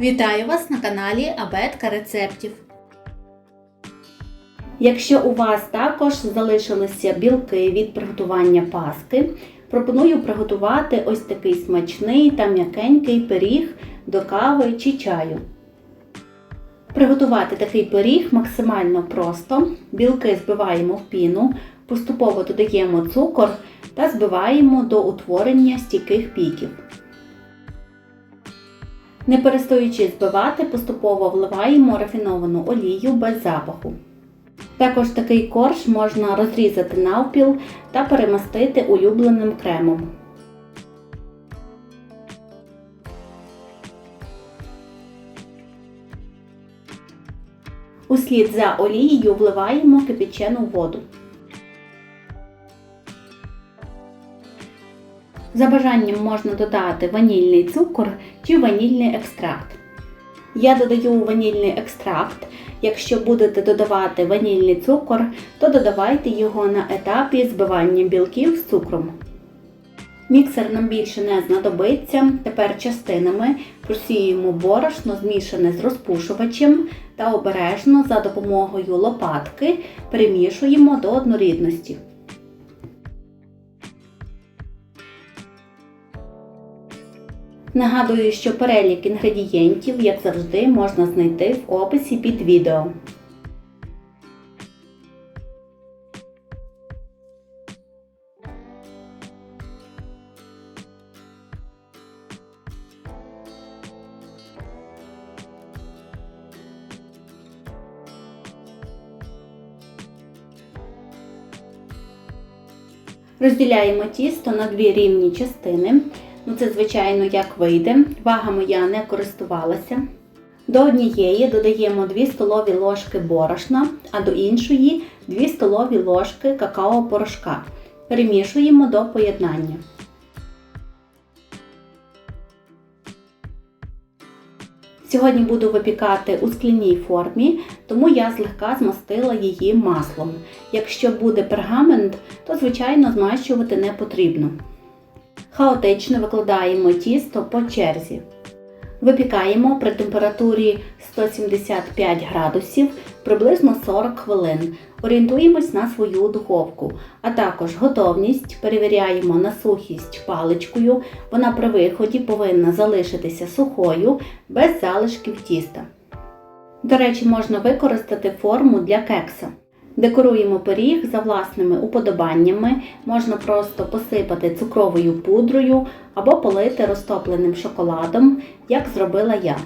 Вітаю вас на каналі Абетка рецептів. Якщо у вас також залишилися білки від приготування паски, пропоную приготувати ось такий смачний та м'якенький пиріг до кави чи чаю. Приготувати такий пиріг максимально просто. Білки збиваємо в піну, поступово додаємо цукор та збиваємо до утворення стійких піків. Не перестаючи збивати, поступово вливаємо рафіновану олію без запаху. Також такий корж можна розрізати навпіл та перемастити улюбленим кремом. Услід за олією вливаємо кипячену воду. За бажанням можна додати ванільний цукор чи ванільний екстракт. Я додаю ванільний екстракт. Якщо будете додавати ванільний цукор, то додавайте його на етапі збивання білків з цукром. Міксер нам більше не знадобиться. Тепер частинами просіюємо борошно, змішане з розпушувачем та обережно за допомогою лопатки перемішуємо до однорідності. Нагадую, що перелік інгредієнтів, як завжди, можна знайти в описі під відео. Розділяємо тісто на дві рівні частини. Ну, це, звичайно, як вийде. Вагами я не користувалася. До однієї додаємо 2 столові ложки борошна, а до іншої 2 столові ложки какао-порошка. Перемішуємо до поєднання. Сьогодні буду випікати у скляній формі, тому я злегка змастила її маслом. Якщо буде пергамент, то звичайно змащувати не потрібно. Хаотично викладаємо тісто по черзі. Випікаємо при температурі 175 градусів приблизно 40 хвилин. Орієнтуємось на свою духовку, а також готовність перевіряємо на сухість паличкою. Вона при виході повинна залишитися сухою, без залишків тіста. До речі, можна використати форму для кекса. Декоруємо пиріг за власними уподобаннями, можна просто посипати цукровою пудрою або полити розтопленим шоколадом, як зробила я.